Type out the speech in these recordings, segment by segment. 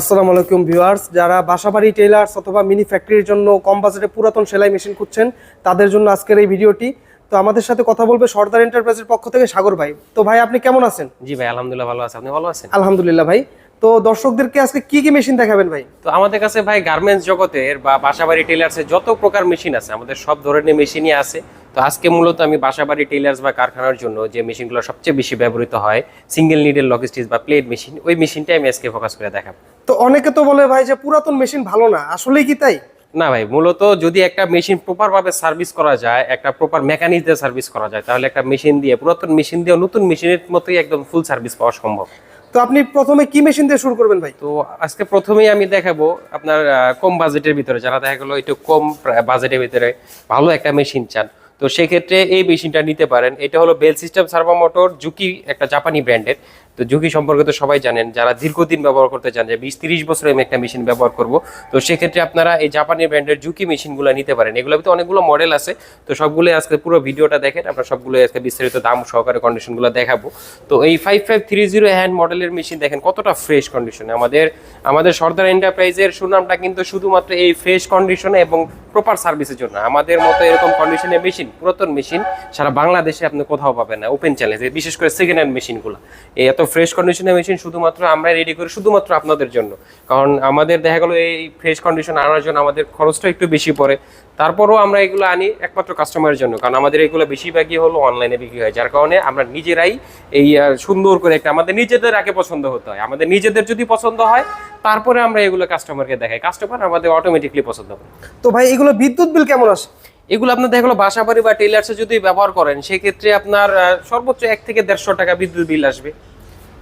আসসালামু আলাইকুম ভিউয়ার্স যারা বাসাবাড়ি টেলার্স অথবা মিনি ফ্যাক্টরির জন্য কম বাজেটে পুরাতন সেলাই মেশিন খুঁজছেন তাদের জন্য আজকের এই ভিডিওটি। তো আমাদের সাথে কথা বলবে সর্দার এন্টারপ্রাইজের পক্ষ থেকে সাগর ভাই। তো ভাই আপনি কেমন আছেন? জি ভাই আলহামদুলিল্লাহ ভালো আছে। আপনি ভালো আছেন? আলহামদুলিল্লাহ ভাই। তো দর্শকদেরকে আজকে কি কি মেশিন দেখাবেন ভাই? তো আমাদের কাছে ভাই গার্মেন্টস জগতের বা বাসাবাড়ি টেলার্সের যত প্রকার মেশিন আছে আমাদের সব ধরনের মেশিনই আছে। তো আজকে মূলত আমি বাসাবাড়ি টেলার্স বা কারখানার জন্য যে মেশিনগুলো সবচেয়ে বেশি ব্যবহৃত হয় সিঙ্গেল নিডেল লজিস্টিক্স বা প্লেট মেশিন ওই মেশিনটাই আমি আজকে ফোকাস করে দেখাবো। তো অনেকে তো বলে ভাই যে পুরাতন মেশিন ভালো না আসলেই কি তাই? না ভাই মূলত যদি একটা মেশিন প্রপার ভাবে সার্ভিস করা যায় একটা প্রপার মেকানিক দিয়ে সার্ভিস করা যায় তাহলে একটা মেশিন দিয়ে পুরাতন মেশিন দিয়ে নতুন মেশিনের মতোই একদম ফুল সার্ভিস পাওয়া সম্ভব। তো আপনি প্রথমে কি মেশিন দিয়ে শুরু করবেন ভাই? তো আজকে প্রথমেই আমি দেখাবো আপনার কম বাজেটের ভিতরে যারা দেখা গেলো একটু কম বাজেটের ভিতরে ভালো একটা মেশিন চান। তো সেক্ষেত্রে এই মেশিনটা নিতে পারেন। এটা হলো বেল সিস্টেম সার্ভামোটর জুকি একটা জাপানি ব্র্যান্ডের। তো ঝুঁকি সম্পর্কে তো সবাই জানেন। যারা দীর্ঘদিন ব্যবহার করতে চান, যে বিশ তিরিশ বছর আমি একটা মেশিন ব্যবহার করব, তো সেক্ষেত্রে আপনারা এই জাপানি ব্র্যান্ডের ঝুঁকি মেশিনগুলো নিতে পারেন। এগুলোর ভিতরে অনেকগুলো মডেল আছে, তো সবগুলো আজকে পুরো ভিডিওটা দেখেন। আমরা সবগুলো আজকে বিস্তারিত দাম সহকারে কন্ডিশনগুলো দেখাবো। তো এই five five three zero hand মডেলের মেশিন দেখেন, কতটা ফ্রেশ কন্ডিশনে আমাদের আমাদের সর্দার এন্টারপ্রাইজের সুনামটা কিন্তু শুধুমাত্র এই ফ্রেশ কন্ডিশনে এবং প্রপার সার্ভিসের জন্য। আমাদের মতো এরকম কন্ডিশনের মেশিন পুরাতন মেশিন সারা বাংলাদেশে আপনি কোথাও পাবেন না। ওপেন চ্যালেঞ্জ বিশেষ করে সেকেন্ড হ্যান্ড মেশিনগুলো এই ফ্রেশ কন্ডিশনের মেশিন শুধুমাত্র আমরা রেডি করি শুধুমাত্র আপনাদের জন্য। কারণ আমাদের দেখা গেলো এই ফ্রেশ কন্ডিশন আনার জন্য আমাদের খরচটা একটু বেশি পড়ে। তারপরও আমরা এগুলো আনি একমাত্র কাস্টমারের জন্য কারণ আমাদের এগুলো বেশিরভাগই হলো অনলাইনে বিক্রি হয় যার কারণে আমরা নিজেরাই এই সুন্দর করে একটা আমাদের নিজেদের আগে পছন্দ হতে হয়। আমাদের নিজেদের যদি পছন্দ হয় তারপরে আমরা এগুলো কাস্টমারকে দেখাই। কাস্টমার আমাদের অটোমেটিকলি পছন্দ করে। তো ভাই এগুলো বিদ্যুৎ বিল কেমন আসে? এগুলো আপনার দেখা গেলো বাসা বাড়ি বা টেলার্সে যদি ব্যবহার করেন সেক্ষেত্রে আপনার সর্বোচ্চ এক থেকে দেড়শো টাকা বিদ্যুৎ বিল আসবে।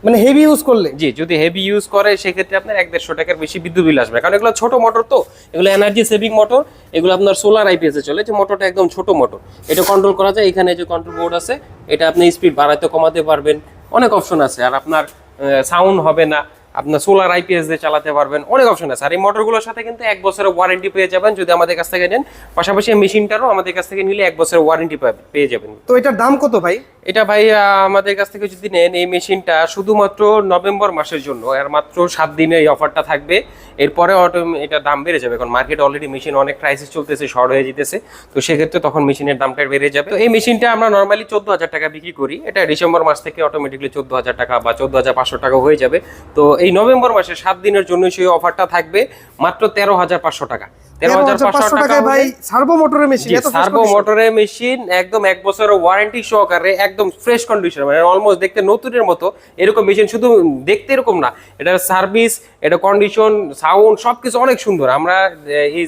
মানে হেভি ইউজ করলে? জি, যদি হেভি ইউজ করে, সেক্ষেত্রে আপনার এক দেড়শো টাকার বেশি বিদ্যুৎ বিল আসবে। কারণ এগুলো ছোট মোটর তো, এগুলো এনার্জি সেভিং মোটর এগুলো আপনার সোলার আইপিএস চলে। যে মোটরটা একদম ছোট মোটর এটা কন্ট্রোল করা যায়। এখানে যে কন্ট্রোল বোর্ড আছে, এটা আপনি স্পিড বাড়াইতে কমাতে পারবেন। অনেক অপশন আছে, আর আপনার সাউন্ড হবে না। আপনার সোলার আইপিএস দিয়ে চালাতে পারবেন। অনেক অপশন আছে। আর এই মোটরগুলোর সাথে কিন্তু এক বছরের ওয়ারেন্টি পেয়ে যাবেন যদি আমাদের কাছ থেকে নেন। পাশাপাশি মেশিনটারও আমাদের কাছ থেকে নিলে এক বছরের ওয়ারেন্টি পেয়ে যাবেন। তো এটার দাম কত ভাই? এটা ভাই আমাদের কাছ থেকে যদি নেন এই মেশিনটা শুধুমাত্র নভেম্বর মাসের জন্য। আর মাত্র সাত দিনের এই অফারটা থাকবে। এরপরে অটো এটা দাম বেড়ে যাবে। কারণ মার্কেট অলরেডি মেশিন অনেক ক্রাইসিস চলতেছে শর্ট হয়ে যেতেছে। তো সেক্ষেত্রে তখন মেশিনের দামটা বেড়ে যাবে। তো এই মেশিনটা আমরা নর্মালি চোদ্দ হাজার টাকা বিক্রি করি। এটা ডিসেম্বর মাস থেকে অটোমেটিকলি চোদ্দ হাজার টাকা বা চোদ্দ হাজার পাঁচশো টাকা হয়ে যাবে। তো এই নভেম্বর মাসে সাত দিনের জন্য সেই অফারটা থাকবে। মাত্র তেরো হাজার পাঁচশো টাকা। টাকায় ভাই সার্ভো মোটরের মেশিন সার্ভো মোটরের মেশিন একদম এক বছরের ওয়ারেন্টি সহকারে একদম ফ্রেশ কন্ডিশন মানে অলমোস্ট দেখতে নতুনের মতো। এরকম মেশিন শুধু দেখতে এরকম না এটার সার্ভিস এটা কন্ডিশন সাউন্ড সবকিছু অনেক সুন্দর। আমরা এই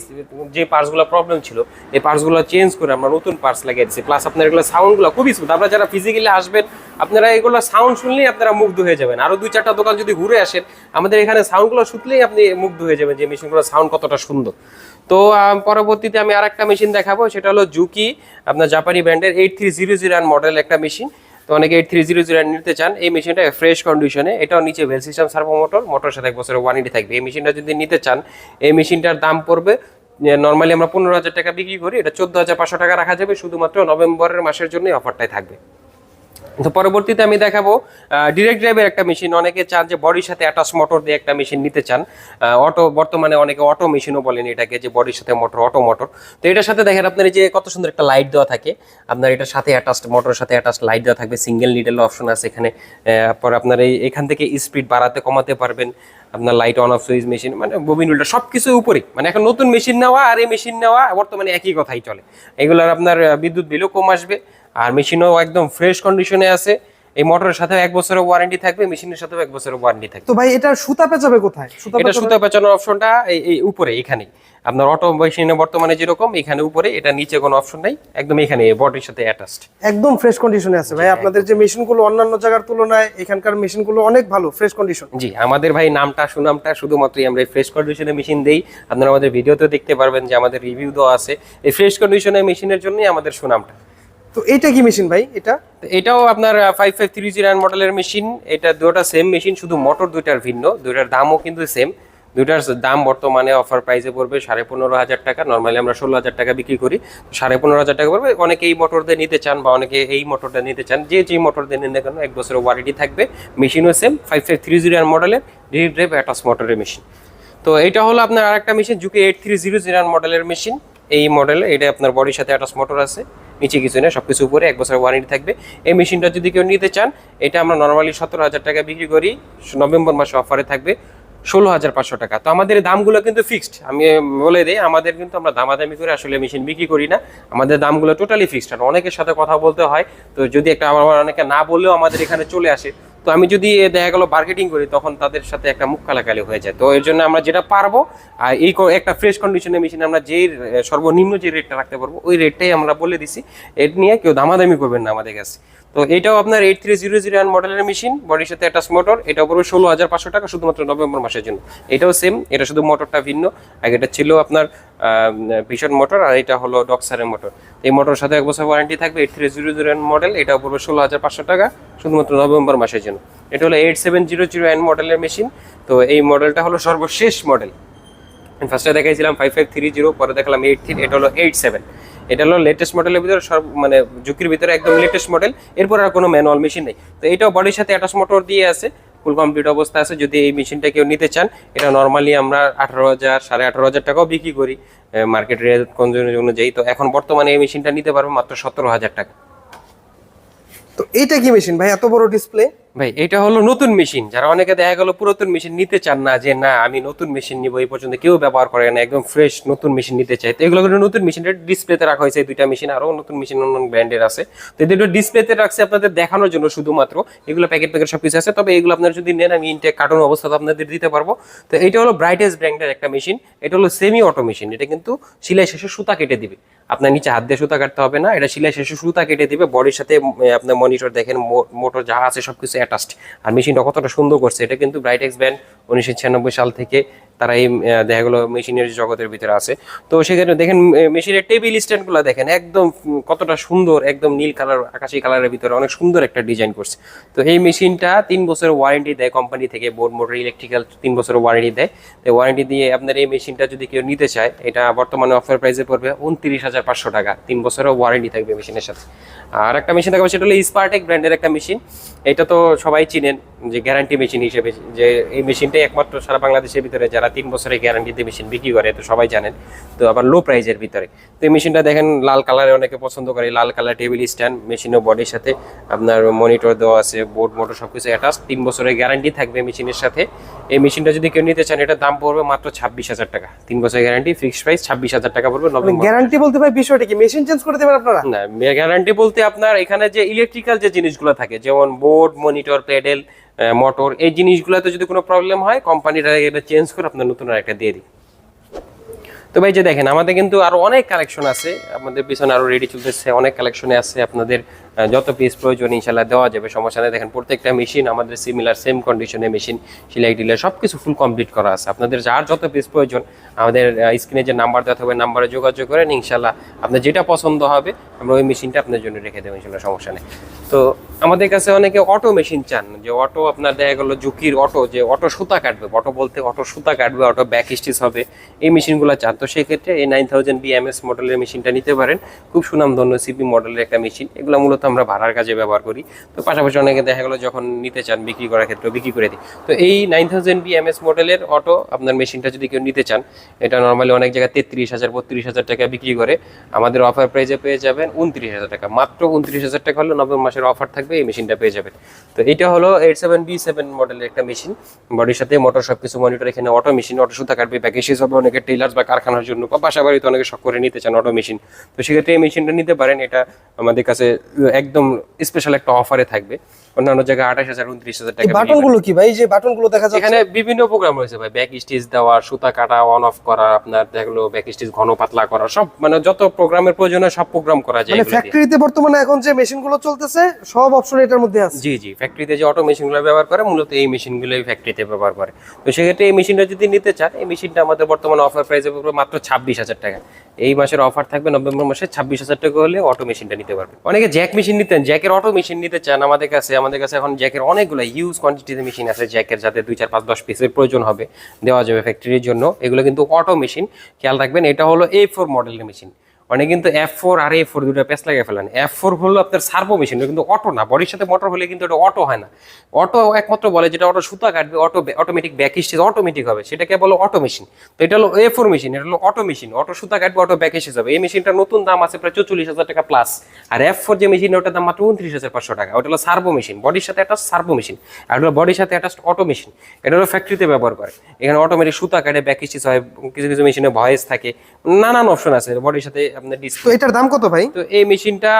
যে পার্টসগুলো প্রবলেম ছিল এই পার্টসগুলো চেঞ্জ করে আমরা নতুন পার্টস লাগিয়ে দিচ্ছি প্লাস আপনার এগুলো সাউন্ডগুলো খুবই স্মুথ আপনারা যারা ফিজিক্যালি আসবেন আপনারা এগুলো সাউন্ড শুনলেই আপনারা মুগ্ধ হয়ে যাবেন। আরও দুই চারটা দোকান যদি ঘুরে আসেন আমাদের এখানে সাউন্ডগুলো শুনলেই আপনি মুগ্ধ হয়ে যাবেন যে মেশিনগুলোর সাউন্ড কতটা সুন্দর। তো পরবর্তীতে আমি আরেকটা মেশিন দেখাবো, সেটা হলো জুকি আপনার জাপানি ব্র্যান্ডের eight three zero zero model একটা মেশিন তো অনেকে এইট থ্রি জিরো জিরো নিতে চান, এই মেশিনটা ফ্রেশ কন্ডিশনে এটাও নিচে valve system servo motor motor সাথে এক বছরের ওয়ারেন্টি থাকবে। এই মেশিনটা যদি নিতে চান, এই মেশিনটার দাম পড়বে নর্মালি আমরা পনেরো হাজার টাকা বিক্রি করি, এটা চোদ্দ হাজার পাঁচশো টাকা রাখা যাবে, শুধুমাত্র নভেম্বরের মাসের জন্যই অফারটাই থাকবে। তো পরবর্তীতে আমি দেখাবো ডিরেক্ট ড্রাইভের একটা মেশিন অনেকে চান যে বডির সাথে অ্যাটাচ মোটর দিয়ে একটা মেশিন নিতে চান। অটো বর্তমানে অনেকে অটো মেশিনও বলেন এটাকে যে বডির সাথে মোটর অটো মোটর তো এটার সাথে দেখেন আপনার যে কত সুন্দর একটা লাইট দেওয়া থাকে। আপনার এটার সাথে অ্যাটাচড মোটরের সাথে অ্যাটাচড লাইট দেওয়া থাকবে। সিঙ্গেল নিডেল অপশন আছে এখানে। পরে আপনার এই, এখান থেকে স্পিড বাড়াতে, কমাতে পারবেন। আপনার light on off switch machine মানে ববিন উল্টা সব কিছু উপরে মানে এখন নতুন মেশিন নেওয়া আর এই মেশিন নেওয়া বর্তমানে একই কথাই চলে। এগুলোর আপনার বিদ্যুৎ বিলও কম আসবে। আর মেশিনও একদম ফ্রেশ কন্ডিশনে আছে। এই মোটরের সাথে এক বছরের ওয়ারেন্টি থাকবে মেশিনের সাথেও এক বছরের ওয়ারেন্টি থাকবে। তো ভাই এটা সুতা পেঁচাবে কোথায়? সুতা এটা সুতা পেঁচানোর অপশনটা এই উপরে এখানে আপনার অটো মেশিনে বর্তমানে যেরকম এখানে উপরে এটা নিচে কোনো অপশন নাই। একদম এখানে বডির সাথে অ্যাটাচড একদম ফ্রেশ কন্ডিশনে আছে। ভাই আপনাদের যে মেশিনগুলো অন্যান্য জায়গার তুলনায় এখানকার মেশিনগুলো অনেক ভালো ফ্রেশ কন্ডিশন জি আমাদের ভাই নামটা সুনামটা শুধুমাত্রই আমরা ফ্রেশ কন্ডিশনে মেশিন দেই। আপনারা আমাদের ভিডিওতে দেখতে পারবেন যে আমাদের রিভিউ দেওয়া আছে। এই ফ্রেশ কন্ডিশনের মেশিনের জন্যই আমাদের সুনামটা। তো এইটা কি মেশিন ভাই এটা? এটাও আপনার ফাইভ ফাইভ থ্রি জিরো মডেলের মেশিন এটা দুটো সেম মেশিন শুধু মোটর দুইটার ভিন্ন। দুইটার দামও কিন্তু সেম দুইটার দাম বর্তমানে অফার প্রাইসে পড়বে সাড়ে পনেরো হাজার টাকা। নর্মালি আমরা ষোলো হাজার টাকা বিক্রি করি। সাড়ে পনেরো হাজার টাকা পড়বে। অনেকে এই মোটর দিয়ে নিতে চান বা অনেকে এই মোটরটা নিতে চান। যে যে মোটর দিয়ে নিন না কেন, এক বছরের ওয়ারেন্টি থাকবে। মেশিনও same five five three zero মডেলের ডিপ ড্রাইভ অ্যাটাস মোটরের মেশিন তো এটা হলো আপনার আরেকটা machine Juki eight three zero zero মডেলের মেশিন এই মডেলে এটা আপনার বডির সাথে অ্যাটাচ মোটর আছে। নিচে কিছু নেই সব কিছু উপরে এক বছর ওয়ারেন্টি থাকবে। এই মেশিনটা যদি কেউ নিতে চান, এটা আমরা নর্মালি সতেরো হাজার টাকা বিক্রি করি, নভেম্বর মাসে অফারে থাকবে ষোলো হাজার পাঁচশো টাকা। তো আমাদের দামগুলো কিন্তু ফিক্সড আমি বলে দিই, আমাদের কিন্তু আমরা দামাদামি করে আসলে মেশিন বিক্রি করি না। আমাদের দামগুলো টোটালি ফিক্সড আর অনেকের সাথে কথা বলতে হয়, তো যদি একটা আমার অনেকে না বললেও আমাদের এখানে চলে আসে তো আমি যদি দেখা গেলো মার্কেটিং করি, তখন তাদের সাথে একটা মুখ কালাকালি হয়ে যায়। তো এর জন্য আমরা যেটা পারব, আর এই একটা ফ্রেশ কন্ডিশনের মেশিন আমরা যেই সর্বনিম্ন যে রেটটা রাখতে পারব, ওই রেটটাই আমরা বলে দিছি। এর নিয়ে কেউ দামাদামি করবেন না আমাদের কাছে। তো এটাও আপনার eight three zero zero one মডেলের মেশিন বডির সাথে একটা মোটর এটা পড়বে ষোলো হাজার পাঁচশো টাকা শুধুমাত্র নভেম্বর মাসের জন্য। এটাও সেম এটা শুধু মোটরটা ভিন্ন। আগে এটা ছিল আপনার ভীষণ মোটর আর এটা হলো ডক্সারের মোটর এই মোটরের সাথে এক বছর ওয়ারেন্টি থাকবে eight three zero zero model এটা পড়বে ষোলো হাজার পাঁচশো টাকা শুধুমাত্র নভেম্বর মাসের জন্য। এটা হলো eight seven zero zero N মডেলের মেশিন তো এই মডেলটা হলো সর্বশেষ মডেল ফার্স্টে দেখাইছিলাম ফাইভ ফাইভ থ্রি জিরো পরে দেখালাম এইট থ্রি এটা হলো এইট সেভেন এটা হলো লেটেস্ট মডেলের ভিতরে সব মানে ঝুঁকির ভিতরে একদম লেটেস্ট মডেল এরপর আর কোনো ম্যানুয়াল মেশিন নেই। তো এটাও বডির সাথে অ্যাটাচ মোটর দিয়ে আছে ফুল কমপ্লিট অবস্থা আছে, যদি এই মেশিনটা কেউ নিতে চান, এটা নর্মালি আমরা আঠারো হাজার, সাড়ে আঠারো হাজার টাকাও বিক্রি করি মার্কেট রেট অনুযায়ী। তো এখন বর্তমানে এই মেশিনটা নিতে পারব মাত্র সতেরো হাজার টাকা। তো এটা কি মেশিন ভাই, এত বড় ডিসপ্লে ভাই এটা হলো নতুন মেশিন যারা অনেকে দেখা গেল পুরাতন মেশিন নিতে চান না যে, না, আমি নতুন মেশিন নিব, এই পর্যন্ত কেউ ব্যবহার করে না, একদম ফ্রেশ নতুন মেশিন নিতে চাই তো এগুলো কিন্তু নতুন মেশিন ডিসপ্লেতে রাখা হয়েছে এই দুইটা মেশিন আরও নতুন মেশিন অন্য ব্র্যান্ডের আছে। তো এই দুটো ডিসপ্লেতে রাখছে আপনাদের দেখানোর জন্য শুধুমাত্র। এগুলো প্যাকেট প্যাকেট সব কিছু আছে। তবে এগুলো আপনারা যদি নেন, আমি ইনটেক কার্টুন অবস্থাতে আপনাদের দিতে পারব। তো এটা হলো ব্রাইটেস্ট ব্র্যান্ডের একটা মেশিন এটা হলো সেমি অটো মেশিন এটা কিন্তু সিলাই শেষে সুতা কেটে দিবে। আপনার নিচে হাত দিয়ে সুতা কাটতে হবে না। এটা সিলাই শেষে সুতা কেটে দিবে। বডির সাথে আপনার মনিটর দেখেন মোটর যা আছে সবকিছু অ্যাটাচড আর মেশিনটা কতটা সুন্দর করছে, এটা কিন্তু ব্রাইটেক্স ব্যান্ড উনিশশো ছিয়ানব্বই সাল থেকে তারা এই দেখা গেলো মেশিনের জগতের ভিতরে আছে। তো সেখানে দেখেন মেশিনের টেবিল স্ট্যান্ডগুলো দেখেন, একদম কতটা সুন্দর, একদম নীল কালার আকাশি কালারের ভিতরে অনেক সুন্দর একটা ডিজাইন করছে। তো এই মেশিনটা তিন বছরের ওয়ারেন্টি দেয় কোম্পানি থেকে বোর্ড মোটর ইলেকট্রিক্যাল তিন বছরের ওয়ারেন্টি দেয়। তো ওয়ারেন্টি দিয়ে আপনার এই মেশিনটা যদি কেউ নিতে চায়, এটা বর্তমানে অফার প্রাইসে পড়বে উনত্রিশ হাজার পাঁচশো টাকা, তিন বছরের ওয়ারেন্টি থাকবে মেশিনের সাথে। আর একটা মেশিন থাকবে সেটা হলো স্পার্টেক ব্র্যান্ডের একটা মেশিন এটা তো সবাই চিনেন যে গ্যারান্টি মেশিন হিসেবে যে এই মেশিনটাই একমাত্র সারা বাংলাদেশের ভিতরে যারা তিন বছরের গ্যারান্টিতে মেশিন বিক্রি করে তো সবাই জানেন। তো আবার লো প্রাইজের ভিতরে। তো এই মেশিনটা দেখেন লাল কালারে অনেকে পছন্দ করে লাল কালার টেবিল স্ট্যান্ড মেশিনের বডির সাথে। আপনার মনিটর দেওয়া আছে বোর্ড মোটর সব কিছু অ্যাটাচ তিন বছরের গ্যারান্টি থাকবে মেশিনের সাথে। এই মেশিনটা যদি কেউ নিতে চান এটার দাম পড়বে মাত্র ছাব্বিশ হাজার টাকা। তিন বছরের গ্যারান্টি ফিক্সড প্রাইস ছাব্বিশ হাজার টাকা পড়বে গ্যারান্টি বলতে ভাই বিষয়টা কি? মেশিন চেঞ্জ করে দেবেন আপনারা? না গ্যারান্টি বলতে আপনার এখানে যে ইলেকট্রিক্যাল যে জিনিসগুলো থাকে, যেমন বোর্ড মনিটর প্যাডেল মোটর এই জিনিসগুলোতে যদি কোনো প্রবলেম হয় কোম্পানিটা এটা চেঞ্জ করে আপনার নতুন আরেকটা দিয়ে দিই তো ভাই যে দেখেন, আমাদের কিন্তু আরও অনেক কালেকশন আছে। আমাদের পিছনে আরও রেডি চলতেছে, অনেক কালেকশনে আছে আপনাদের যত পিস প্রয়োজন ইনশাল্লাহ দেওয়া যাবে। সমস্যা নেই, দেখেন প্রত্যেকটা মেশিন আমাদের সিমিলার সেম কন্ডিশনে মেশিন সেলাই টিলাই সব কিছু ফুল কমপ্লিট করা আছে। আপনাদের যার যত পিস প্রয়োজন, আমাদের স্ক্রিনে যে নাম্বার দেওয়া থাকবে নাম্বারে যোগাযোগ করেন ইনশাল্লাহ আপনার যেটা পছন্দ হবে, আমরা ওই মেশিনটা আপনার জন্য রেখে দেবো ইনশাল্লাহ সমস্যা নেই। তো আমাদের কাছে অনেকে অটো মেশিন চান, যে অটো আপনার দেখা গেলো ঝুঁকির অটো যে অটো সুতা কাটবে। অটো বলতে অটো সুতা কাটবে অটো ব্যাক স্টিচ হবে। এই মেশিনগুলো চান। তো সেক্ষেত্রে এই নাইন থাউজেন্ড বিএমএস মডেলের মেশিনটা নিতে পারেন। খুব সুনামধন্য সিপি মডেলের একটা মেশিন এগুলো মূলত আমরা ভাড়ার কাজে ব্যবহার করি। তো পাশাপাশি অনেকে দেখা গেলো যখন নিতে চান বিক্রি করার ক্ষেত্রে বিক্রি করে দিই তো এই নাইন থাউজেন্ড বিএমএস মডেলের অটো আপনার মেশিনটা যদি কেউ নিতে চান, এটা নর্মালি অনেক জায়গায় তেত্রিশ হাজার, বত্রিশ হাজার টাকা বিক্রি করে। আমাদের অফার প্রাইজে পেয়ে যাবেন উনত্রিশ হাজার টাকা। মাত্র উনত্রিশ হাজার টাকা হলে নভেম্বর মাসের অফার থাকবে এই মেশিনটা পেয়ে যাবেন তো এটা হলো এইট সেভেন বি সেভেন মডেলের একটা মেশিন বডির সাথে মোটর সব কিছু মনিটর এখানে অটো মেশিন অটো সুতা কাটবে প্যাকেজ হবে অনেকে টেলার্স বা কারখানার জন্য বা বাসা বাড়িতে অনেকে শখ করে নিতে চান অটো মেশিন তো সেক্ষেত্রে এই মেশিনটা নিতে পারেন। এটা আমাদের কাছে একদম স্পেশাল একটা অফারে থাকবে। অন্যান্য জায়গায় আঠাশ হাজার উনত্রিশ হাজার টাকা বিক্রি বাটনগুলো কি ভাই? যে বাটনগুলো দেখা যাচ্ছে। এখানে বিভিন্ন প্রোগ্রাম রয়েছে ভাই। ব্যাক স্টিচ দেওয়া সুতা কাটা অন অফ করা আপনার দেখল ব্যাক স্টিচ ঘন পাতলা করা সব মানে যত প্রোগ্রামের প্রয়োজন হয় সব প্রোগ্রাম করা যায় মানে ফ্যাক্টরিতে বর্তমানে এখন যে মেশিনগুলো চলতেছে সব অপশন এটার মধ্যে আছে। জি জি ফ্যাক্টরিতে যে অটো মেশিনগুলো ব্যবহার করে, মূলত এই মেশিনগুলোই ফ্যাক্টরিতে ব্যবহার করে। তো সেক্ষেত্রে এই মেশিনটা যদি নিতে চান এই মেশিনটা আমাদের বর্তমানে অফার প্রাইসে পড়বে মাত্র ছাব্বিশ হাজার টাকা। এই মাসের অফার থাকবে নভেম্বর মাসে ছাব্বিশ হাজার টাকা হলে অটো মেশিনটা নিতে পারবে। অনেকে জ্যাক মেশিন নিতেন জ্যাকের অটো মেশিন নিতে চান, আমাদের কাছে আমাদের কাছে এখন জ্যাকের অনেকগুলো হিউজ কোয়ান্টিটিতে মেশিন আছে জ্যাকের যাতে দুই, চার, পাঁচ, দশ পিসের প্রয়োজন হবে, দেওয়া যাবে ফ্যাক্টরির জন্য। এগুলো কিন্তু অটো মেশিন খেয়াল রাখবেন, এটা হলো এ ফোর মডেলের মেশিন অনেক কিন্তু এফ ফোর আর এ ফোর দুটো পেস লাগিয়ে ফেলেন। এফ ফোর হলো আপনার সার্ভো মেশিন কিন্তু অটো না। বডির সাথে মোটর হলে কিন্তু এটা অটো হয় না। অটো একমাত্র বলে যেটা অটো সুতা কাটবে auto automatic back stage automatic হবে। সেটাকে বলো অটো মেশিন তো এটা হলো এ ফোর মেশিন এটা হলো অটো মেশিন অটো সুতা কাটবে অটো ব্যাক স্টেজ হবে। এই মেশিনটার নতুন দাম আছে প্রায় চল্লিশ হাজার টাকা প্লাস আর এফ ফোর যে মেশিন ওটার দাম মাত্র উনত্রিশ হাজার পাঁচশো টাকা। ওটা হলো সার্ভো মেশিন বডির সাথে একটা সার্ভো মেশিন আর হলো বডির সাথে একটা অটো মেশিন এটা হলো ফ্যাক্টরিতে ব্যবহার করে। এখানে অটোমেটিক সুতা কাটে ব্যাক স্টিচ হয়, কিছু কিছু মেশিনে ভয়েস থাকে। নানান অপশন আছে। বডির সাথে আপনার ডিসপ্লে এটার দাম কত ভাই? তো এই মেশিনটা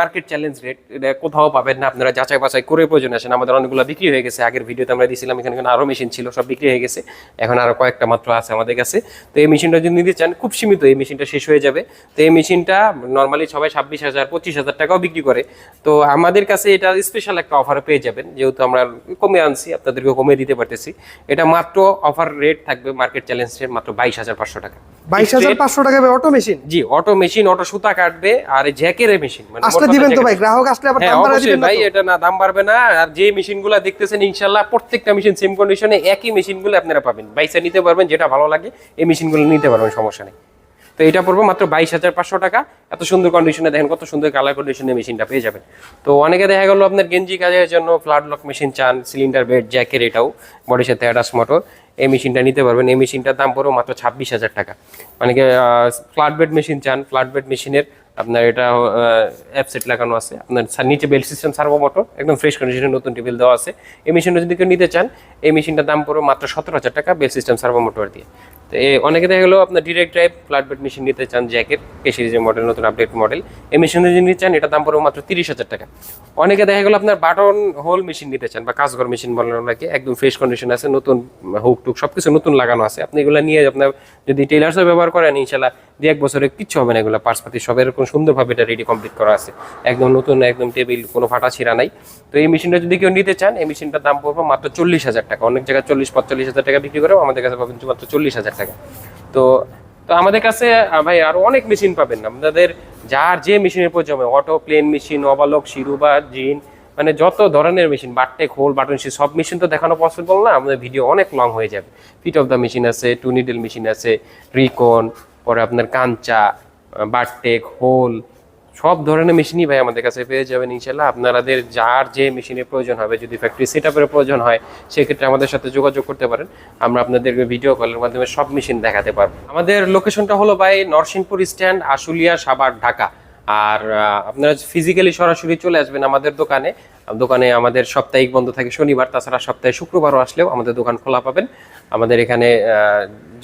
মার্কেট চ্যালেঞ্জ রেট এটা কোথাও পাবেন না আপনারা যাচাই বাছাই করে প্রয়োজন আসেন আমাদের অনেকগুলো বিক্রি হয়ে গেছে। আগের ভিডিওতে আমরা দিয়েছিলাম এখানে এখানে আরও মেশিন ছিল সব বিক্রি হয়ে গেছে। এখন আরও কয়েকটা মাত্র আছে আমাদের কাছে। তো এই মেশিনটা যদি নিতে চান খুব সীমিত এই মেশিনটা শেষ হয়ে যাবে। তো এই মেশিনটা নর্মালি সবাই ছাব্বিশ হাজার পঁচিশ হাজার টাকাও বিক্রি করে। তো আমাদের কাছে এটা স্পেশাল একটা অফারে পেয়ে যাবেন। যেহেতু আমরা কমে আনছি আপনাদেরকে কমে দিতে পারতেছি। এটা মাত্র অফার রেট থাকবে মার্কেট চ্যালেঞ্জ রেট মাত্র বাইশ হাজার পাঁচশো টাকা। বাইশ হাজার পাঁচশো টাকা অটো মেশিন জি অটো মেশিন অটো সুতা কাটবে আর জ্যাকের মেশিন মানে আসলে দিবেন তো ভাই? গ্রাহক আসলে আবার হ্যাঁ দাম বাড়ায় দিবেন না ভাই এটা না দাম বাড়বে না। আর যে মেশিনগুলো দেখতেছেন ইনশাল্লাহ প্রত্যেকটা মেশিন সেম কন্ডিশনে একই মেশিনগুলো আপনারা পাবেন। বাইসে নিতে পারবেন যেটা ভালো লাগে এই মেশিনগুলো নিতে পারবেন সমস্যা নেই। তো এটা পড়বে মাত্র বাইশ হাজার পাঁচশো টাকা। এত সুন্দর কন্ডিশনে দেখেন কত সুন্দর কালার কন্ডিশনে মেশিনটা পেয়ে যাবেন। তো অনেকে দেখা গেলো আপনার গেঞ্জি কাজের জন্য ফ্লাড লক মেশিন চান সিলিন্ডার বেড জ্যাকের এটাও বডির সাথে অ্যাটাচ মোটর এই মেশিনটা নিতে পারবেন। এই মেশিনটার দাম পড়বে মাত্র ছাব্বিশ হাজার টাকা। অনেকে ফ্ল্যাট বেড মেশিন চান ফ্ল্যাট বেড মেশিনের আপনার এটা অ্যাপসেট লাগানো আছে। আপনার নিচে বেল সিস্টেম সার্ভো মোটর একদম ফ্রেশ কন্ডিশনের নতুন টেবিল দেওয়া আছে। এই মেশিনটা যদি কেউ নিতে চান, এই মেশিনটার দাম পড়বে মাত্র সতেরো হাজার টাকা বেল সিস্টেম সার্ভো মোটর দিয়ে। তো এ, অনেকে দেখা গেলো আপনার direct drive flat bed machine নিতে চান জ্যাকেট কে সিরিজের মডেল নতুন আপডেট মডেল এই মেশিন যদি নিতে চান এটা দাম পড়বে মাত্র তিরিশ হাজার টাকা। অনেকে দেখা গেলো আপনার বাটন হোল মেশিন নিতে চান বা কাজঘর মেশিন বলেন ওনাকে একদম ফ্রেশ কন্ডিশন আছে, নতুন হুক টুক সব কিছু নতুন লাগানো আছে। আপনি এগুলো নিয়ে আপনার যদি টেলার্সও ব্যবহার করেন, ইনশাল্লাহ দু এক বছরে কিচ্ছু হবে না এগুলো পার্টস পাতি সব এরকম সুন্দরভাবে এটা রেডি কমপ্লিট করা আছে। একদম নতুন, একদম টেবিল কোনো ফাটা ছিঁড়া নাই। তো এই মেশিনটা যদি কেউ নিতে চান, এই মেশিনটার দাম পড়বে মাত্র চল্লিশ হাজার টাকা। অনেক জায়গায় চল্লিশ, পঁয়তাল্লিশ হাজার টাকা বিক্রি করে আমাদের কাছে পাবেন মাত্র চল্লিশ হাজার টাকা। তো তো আমাদের কাছে ভাই, আরও অনেক মেশিন পাবেন। আপনাদের যার যে মেশিনের প্রয়োজন হবে auto plain machine overlock Siruba জিন মানে যত ধরনের মেশিন বাটটেক হোল বাটন সি সব মেশিন তো দেখানো পসিবল না। আমাদের ভিডিও অনেক লং হয়ে যাবে। ফিট অফ দ্য মেশিন আছে টু নিডেল মেশিন আছে রিকন পরে আপনার কাঞ্চা বাটটেক হোল, সব ধরনের মেশিনই ভাই আমাদের কাছে পেয়ে যাবেন ইনশাল্লাহ আপনাদের যার যে মেশিনের প্রয়োজন হবে, যদি ফ্যাক্টরি সেট আপের প্রয়োজন হয়, সেক্ষেত্রে আমাদের সাথে যোগাযোগ করতে পারেন। আমরা আপনাদের ভিডিও কলের মাধ্যমে সব মেশিন দেখাতে পারব। আমাদের লোকেশনটা হলো ভাই নরসিংপুর স্ট্যান্ড আশুলিয়া সাবার ঢাকা। আর আপনারা ফিজিক্যালি সরাসরি চলে আসবেন আমাদের দোকানে। দোকানে আমাদের সাপ্তাহিক বন্ধ থাকে শনিবার তাছাড়া সপ্তাহে শুক্রবারও আসলেও আমাদের দোকান খোলা পাবেন। আমাদের এখানে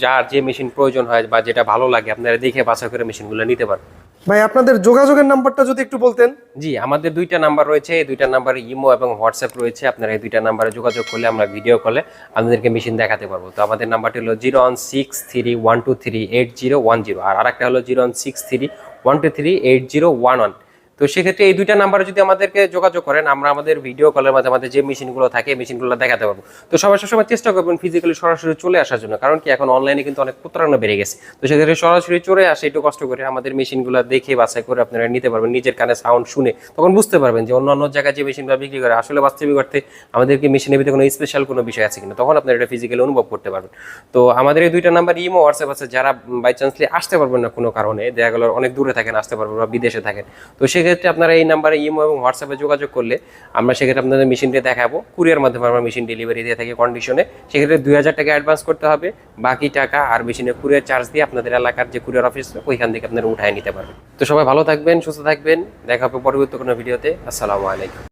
যার যে মেশিন প্রয়োজন হয় বা যেটা ভালো লাগে আপনারা দেখে বাছা করে মেশিনগুলো নিতে পারবেন ভাই আপনাদের যোগাযোগের নাম্বারটা যদি একটু বলতেন। জি আমাদের দুইটা নাম্বার রয়েছে। এই দুইটা নাম্বারে ইমো এবং হোয়াটসঅ্যাপ রয়েছে। আপনারা এই দুইটা নাম্বারে যোগাযোগ করলে আমরা ভিডিও কলে আপনাদেরকে মেশিন দেখাতে পারব। তো আমাদের নাম্বারটি হলো zero one six three one two three eight zero one zero আর আরেকটা হলো zero one six three one two three eight zero one one তো সেক্ষেত্রে এই দুইটা নাম্বারে যদি আমাদেরকে যোগাযোগ করেন, আমরা আমাদের ভিডিও কলের মাধ্যমে আমাদের যে মেশিনগুলো থাকে মেশিনগুলো দেখাতে পারব। তো সবাই সবসময় চেষ্টা করবেন ফিজিক্যালি সরাসরি চলে আসার জন্য, কারণ কি এখন অনলাইনে কিন্তু অনেক প্রতারণা বেড়ে গেছে। তো সেক্ষেত্রে সরাসরি চলে আসে, একটু কষ্ট করে আমাদের মেশিনগুলো দেখে বাছাই করে আপনারা নিতে পারবেন, নিজের কানে সাউন্ড শুনে। তখন বুঝতে পারবেন যে অন্য অন্য জায়গায় যে মেশিনগুলো বিক্রি করে, আসলে বাস্তবিক অর্থে আমাদেরকে মেশিনের ভিতরে কোনো স্পেশাল কোনো বিষয় আছে কিনা, তখন আপনারা এটা ফিজিক্যালি অনুভব করতে পারবেন। তো আমাদের এই দুইটা নাম্বার ইমো হোয়াটসঅ্যাপ আছে, যারা বাই চান্সলি আসতে পারবেন না কোনো কারণে, দেখা গেল অনেক দূরে থাকেন, আসতে পারবেন বা বিদেশে থাকেন। তো সেক্ষেত্রে আপনারা এই নাম্বারে ইমো এবং হোয়াটসঅ্যাপে যোগাযোগ করলে আমরা সেক্ষেত্রে আপনাদের মেশিনটি দেখাবো। কুরিয়ার মাধ্যমে আমরা মেশিন ডেলিভারি দিয়ে থাকি কন্ডিশনে সেক্ষেত্রে দুই হাজার টাকা অ্যাডভান্স করতে হবে। বাকি টাকা আর মেশিনে কুরিয়ার চার্জ দিয়ে আপনাদের এলাকার যে কুরিয়ার অফিস ওইখান থেকে আপনারা উঠায় নিতে পারবেন। তো সবাই ভালো থাকবেন, সুস্থ থাকবেন। দেখা হবে পরবর্তী কোনো ভিডিওতে আসসালামু আলাইকুম।